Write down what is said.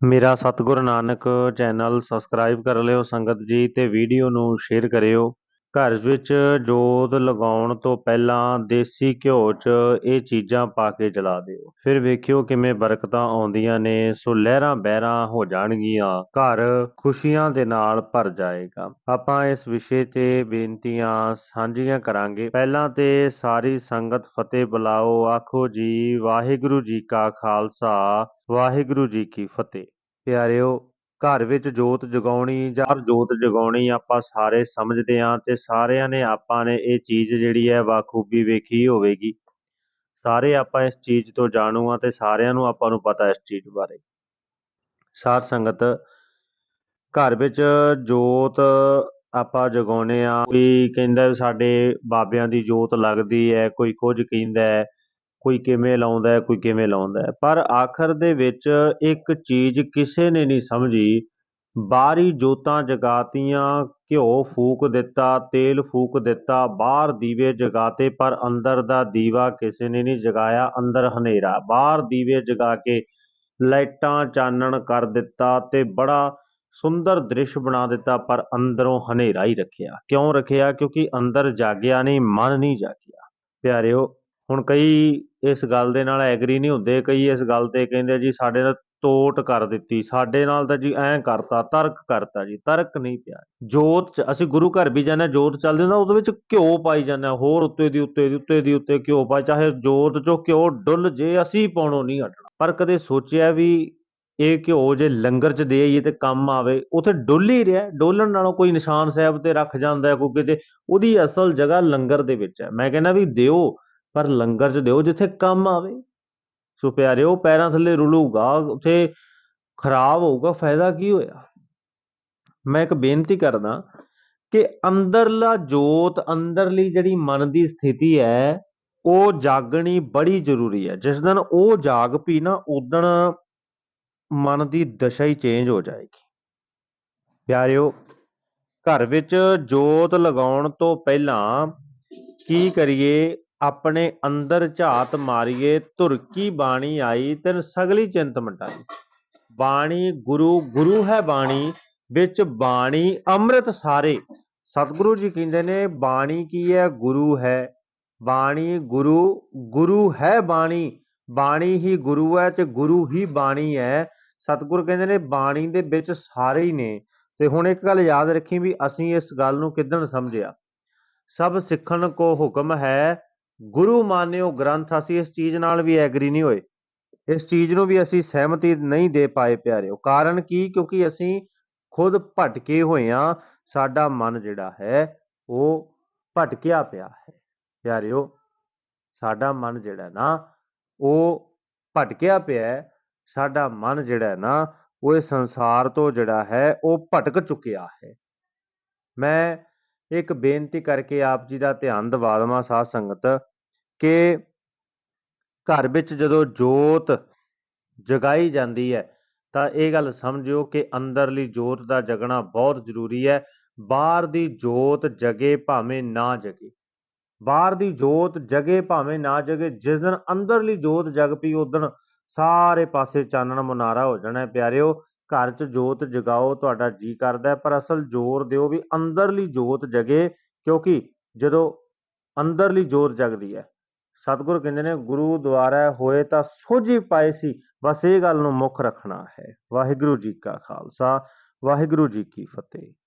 ਮੇਰਾ ਸਤਿਗੁਰ Nanak channel subscribe ਕਰ ਲਿਓ ਸੰਗਤ ਜੀ ਅਤੇ ਵੀਡੀਓ ਨੂੰ ਸ਼ੇਅਰ ਕਰਿਓ। ਘਰ ਵਿੱਚ ਜੋਤ ਲਗਾਉਣ ਤੋਂ ਪਹਿਲਾਂ ਦੇਸੀ ਘਿਓ 'ਚ ਇਹ ਚੀਜ਼ਾਂ ਪਾ ਕੇ ਜਲਾ ਦਿਓ। ਫਿਰ ਵੇਖਿਓ ਕਿਵੇਂ ਬਰਕਤਾਂ ਆਉਂਦੀਆਂ ਨੇ, ਸੋ ਲਹਿਰਾਂ ਬਹਿਰਾਂ ਹੋ ਜਾਣਗੀਆਂ, ਘਰ ਖੁਸ਼ੀਆਂ ਦੇ ਨਾਲ ਭਰ ਜਾਏਗਾ। ਆਪਾਂ ਇਸ ਵਿਸ਼ੇ ਤੇ ਬੇਨਤੀਆਂ ਸਾਂਝੀਆਂ ਕਰਾਂਗੇ। ਪਹਿਲਾਂ ਤੇ ਸਾਰੀ ਸੰਗਤ ਫਤਿਹ ਬੁਲਾਓ। ਆਖੋ ਜੀ, ਵਾਹਿਗੁਰੂ ਜੀ ਕਾ ਖਾਲਸਾ, ਵਾਹਿਗੁਰੂ ਜੀ ਕੀ ਫਤਿਹ। ਪਿਆਰਿਓ ਘਰ ਵਿੱਚ ਜੋਤ ਜਗਾਉਣੀ ਜਾਂ ਜੋਤ ਜਗਾਉਣੀ ਆਪਾਂ ਸਾਰੇ ਸਮਝਦੇ ਹਾਂ ਤੇ ਸਾਰਿਆਂ ਨੇ ਆਪਾਂ ਨੇ ਇਹ ਚੀਜ਼ ਜਿਹੜੀ ਹੈ ਬਾਖੂਬੀ ਵੇਖੀ ਹੋਵੇਗੀ। ਸਾਰੇ ਆਪਾਂ ਇਸ ਚੀਜ਼ ਤੋਂ ਜਾਣੂ ਆ ਤੇ ਸਾਰਿਆਂ ਨੂੰ ਆਪਾਂ ਨੂੰ ਪਤਾ ਇਸ ਚੀਜ਼ ਬਾਰੇ। ਸਾਧ ਸੰਗਤ, ਘਰ ਵਿੱਚ ਜੋਤ ਆਪਾਂ ਜਗਾਉਨੇ ਆ ਕੋਈ ਕਹਿੰਦਾ ਸਾਡੇ ਬਾਬਿਆਂ ਦੀ ਜੋਤ ਲੱਗਦੀ ਹੈ, ਕੋਈ ਕੁਝ ਕਹਿੰਦਾ ਹੈ। ਕੋਈ ਕਿਵੇਂ ਲਾਉਂਦਾ ਕੋਈ ਕਿਵੇਂ ਲਾਉਂਦਾ ਪਰ ਆਖਰ ਦੇ ਵਿੱਚ ਇੱਕ ਚੀਜ਼ ਕਿਸੇ ਨੇ ਨਹੀਂ ਸਮਝੀ। ਬਾਹਰੀ ਜੋਤਾਂ ਜਗਾਤੀਆਂ, ਘਿਓ ਫੂਕ ਦਿੱਤਾ, ਤੇਲ ਫੂਕ ਦਿੱਤਾ ਬਾਹਰ ਦੀਵੇ ਜਗਾਤੇ, ਪਰ ਅੰਦਰ ਦਾ ਦੀਵਾ ਕਿਸੇ ਨੇ ਨਹੀਂ ਜਗਾਇਆ, ਅੰਦਰ ਹਨੇਰਾ। ਬਾਹਰ ਦੀਵੇ ਜਗਾ ਕੇ ਲਾਈਟਾਂ ਚਾਨਣ ਕਰ ਦਿੱਤਾ ਤੇ ਬੜਾ ਸੁੰਦਰ ਦ੍ਰਿਸ਼ ਬਣਾ ਦਿੱਤਾ, ਪਰ ਅੰਦਰੋਂ ਹਨੇਰਾ ਹੀ ਰੱਖਿਆ। ਕਿਉਂ ਰੱਖਿਆ? ਕਿਉਂਕਿ ਅੰਦਰ ਜਾਗਿਆ ਨਹੀਂ, ਮਨ ਨਹੀਂ ਜਾਗਿਆ। ਪਿਆਰਿਓ ਹੁਣ ਕਈ ਇਸ ਗੱਲ ਦੇ ਨਾਲ ਐਗਰੀ ਨਹੀਂ ਹੁੰਦੇ ਕਈ ਇਸ ਗੱਲ ਤੇ ਕਹਿੰਦੇ ਜੀ ਸਾਡੇ ਨਾਲ ਤੋਟ ਕਰ ਦਿੱਤੀ ਸਾਡੇ ਨਾਲ ਤਾਂ ਜੀ ਐਂ ਕਰਤਾ ਤਰਕ ਕਰਤਾ ਜੀ ਤਰਕ ਨਹੀਂ ਪਿਆ। ਜੋਤ ਚ ਅਸੀਂ ਗੁਰੂ ਘਰ ਵੀ ਜਾਂਦੇ ਹਾਂ, ਜੋਤ ਚੱਲਦੀ ਹੁੰਦਾ ਉਹਦੇ ਵਿੱਚ ਘਿਓ ਪਾਈ ਜਾਂਦੇ ਹਾਂ, ਹੋਰ ਉੱਤੇ ਦੀ ਉੱਤੇ ਦੀ ਉੱਤੇ ਦੀ ਉੱਤੇ ਘਿਓ ਪਾਈ ਚਾਹੇ ਜੋਤ ਚੋਂ ਘਿਓ ਡੁੱਲ ਜੇ ਅਸੀਂ ਪਾਉਣੋਂ ਨਹੀਂ ਹਟਣਾ। ਪਰ ਕਦੇ ਸੋਚਿਆ ਵੀ ਇਹ ਘਿਓ ਜੇ ਲੰਗਰ ਚ ਦੇ ਆਈਏ ਤੇ ਕੰਮ ਆਵੇ ਉਥੇ ਡੁੱਲ ਹੀ ਰਿਹਾ ਡੋਲਣ ਨਾਲੋਂ ਕੋਈ ਨਿਸ਼ਾਨ ਸਾਹਿਬ ਤੇ ਰੱਖ ਜਾਂਦਾ ਹੈ ਕੋਈ ਕਿਤੇ ਉਹਦੀ ਅਸਲ ਜਗ੍ਹਾ ਲੰਗਰ ਦੇ ਵਿੱਚ ਹੈ। ਮੈਂ ਕਹਿੰਦਾ ਵੀ ਦਿਓ ਪਰ ਲੰਗਰ 'ਚ ਦਿਓ ਜਿੱਥੇ ਕੰਮ ਆਵੇ। ਸੋ ਪਿਆਰਿਓ, ਪੈਰਾਂ ਥੱਲੇ ਰੁਲੂਗਾ, ਉਥੇ ਖਰਾਬ ਹੋਊਗਾ, ਫਾਇਦਾ ਕੀ ਹੋਇਆ? ਮੈਂ ਇੱਕ ਬੇਨਤੀ ਕਰਦਾ ਕਿ ਅੰਦਰਲਾ ਜੋਤ, ਅੰਦਰਲੀ ਜਿਹੜੀ ਮਨ ਦੀ ਸਥਿਤੀ ਹੈ, ਉਹ ਜਾਗਣੀ ਬੜੀ ਜ਼ਰੂਰੀ ਹੈ। ਜਿਸ ਦਿਨ ਉਹ ਜਾਗ ਪਈ ਨਾ ਉਦਣ ਮਨ ਦੀ ਦਸ਼ਾ ਹੀ ਚੇਂਜ ਹੋ ਜਾਏਗੀ। ਪਿਆਰਿਓ, ਘਰ ਵਿੱਚ ਜੋਤ ਲਗਾਉਣ ਤੋਂ ਪਹਿਲਾਂ ਕੀ ਕਰੀਏ? ਆਪਣੇ ਅੰਦਰ ਝਾਤ ਮਾਰੀਏ, ਧੁਰਕੀ ਬਾਣੀ ਆਈ, ਤੈਨ ਸਗਲੀ ਚਿੰਤ ਮਟਾਈ। ਬਾਣੀ ਗੁਰੂ ਗੁਰੂ ਹੈ ਬਾਣੀ, ਵਿੱਚ ਬਾਣੀ ਅੰਮ੍ਰਿਤ ਸਾਰੇ। ਸਤਿਗੁਰੂ ਜੀ ਕਹਿੰਦੇ ਨੇ, ਬਾਣੀ ਕੀ ਹੈ? ਗੁਰੂ ਹੈ। ਬਾਣੀ ਗੁਰੂ ਗੁਰੂ ਹੈ ਬਾਣੀ। ਬਾਣੀ ਹੀ ਗੁਰੂ ਹੈ ਤੇ ਗੁਰੂ ਹੀ ਬਾਣੀ ਹੈ। ਸਤਿਗੁਰ ਕਹਿੰਦੇ ਨੇ, ਬਾਣੀ ਦੇ ਵਿੱਚ ਸਾਰੇ ਹੀ ਨੇ। ਤੇ ਹੁਣ ਇੱਕ ਗੱਲ ਯਾਦ ਰੱਖੀ ਵੀ ਅਸੀਂ ਇਸ ਗੱਲ ਨੂੰ ਕਿਦਣ ਸਮਝਿਆ? ਸਭ ਸਿੱਖਣ ਕੋ ਹੁਕਮ ਹੈ ਗੁਰੂ ਮਾਨਿਓ ਗ੍ਰੰਥ, ਅਸੀਂ ਇਸ ਚੀਜ਼ ਨਾਲ ਵੀ ਐਗਰੀ ਨਹੀਂ ਹੋਏ। ਇਸ ਚੀਜ਼ ਨੂੰ ਵੀ ਅਸੀਂ ਸਹਿਮਤੀ ਨਹੀਂ ਦੇ ਪਾਏ ਪਿਆਰਿਓ। ਕਾਰਨ ਕੀ? ਕਿਉਂਕਿ ਅਸੀਂ ਖੁਦ ਭਟਕੇ ਹੋਏ ਆ। ਸਾਡਾ ਮਨ ਜਿਹੜਾ ਹੈ, ਉਹ ਭਟਕਿਆ ਪਿਆ ਹੈ। ਪਿਆਰਿਓ, ਸਾਡਾ ਮਨ ਜਿਹੜਾ ਨਾ, ਉਹ ਭਟਕਿਆ ਪਿਆ ਹੈ। ਸਾਡਾ ਮਨ ਜਿਹੜਾ ਨਾ, ਉਹ ਇਸ ਸੰਸਾਰ ਤੋਂ ਜਿਹੜਾ ਹੈ, ਉਹ ਭਟਕ ਚੁੱਕਿਆ ਹੈ। ਮੈਂ ਇੱਕ ਬੇਨਤੀ ਕਰਕੇ ਆਪ ਜੀ ਦਾ ਧਿਆਨ ਦਿਵਾ ਦੇਵਾਂ ਸਾਧ ਸੰਗਤ। ਕਿ ਘਰ ਵਿੱਚ ਜਦੋਂ ਜੋਤ ਜਗਾਈ ਜਾਂਦੀ ਹੈ, ਤਾਂ ਇਹ ਗੱਲ ਸਮਝਿਓ ਕਿ ਅੰਦਰਲੀ ਜੋਤ ਦਾ ਜਗਣਾ ਬਹੁਤ ਜ਼ਰੂਰੀ ਹੈ। ਬਾਹਰ ਦੀ ਜੋਤ ਜਗੇ ਭਾਵੇਂ ਨਾ ਜਗੇ। ਬਾਹਰ ਦੀ ਜੋਤ ਜਗੇ ਭਾਵੇਂ ਨਾ ਜਗੇ, ਜਿਸ ਦਿਨ ਅੰਦਰਲੀ ਜੋਤ ਜਗ ਪਈ ਉਦੋਂ ਸਾਰੇ ਪਾਸੇ ਚਾਨਣ ਮੁਨਾਰਾ ਹੋ ਜਾਣਾ ਹੈ। ਪਿਆਰਿਓ, ਘਰ 'ਚ ਜੋਤ ਜਗਾਓ, ਤੁਹਾਡਾ ਜੀ ਕਰਦਾ ਪਰ ਅਸਲ ਜ਼ੋਰ ਦਿਓ ਵੀ ਅੰਦਰਲੀ ਜੋਤ ਜਗੇ, ਕਿਉਂਕਿ ਜਦੋਂ ਅੰਦਰਲੀ ਜੋਤ ਜਗਦੀ ਹੈ ਸਤਿਗੁਰ ਕਹਿੰਦੇ ਨੇ, ਗੁਰੂ ਦੁਆਰਾ ਹੋਏ ਤਾਂ ਸੋਝੀ ਪਾਏ ਸੀ, ਬਸ ਇਹ ਗੱਲ ਨੂੰ ਮੁੱਖ ਰੱਖਣਾ ਹੈ। ਵਾਹਿਗੁਰੂ ਜੀ ਕਾ ਖਾਲਸਾ, ਵਾਹਿਗੁਰੂ ਜੀ ਕੀ ਫਤਿਹ।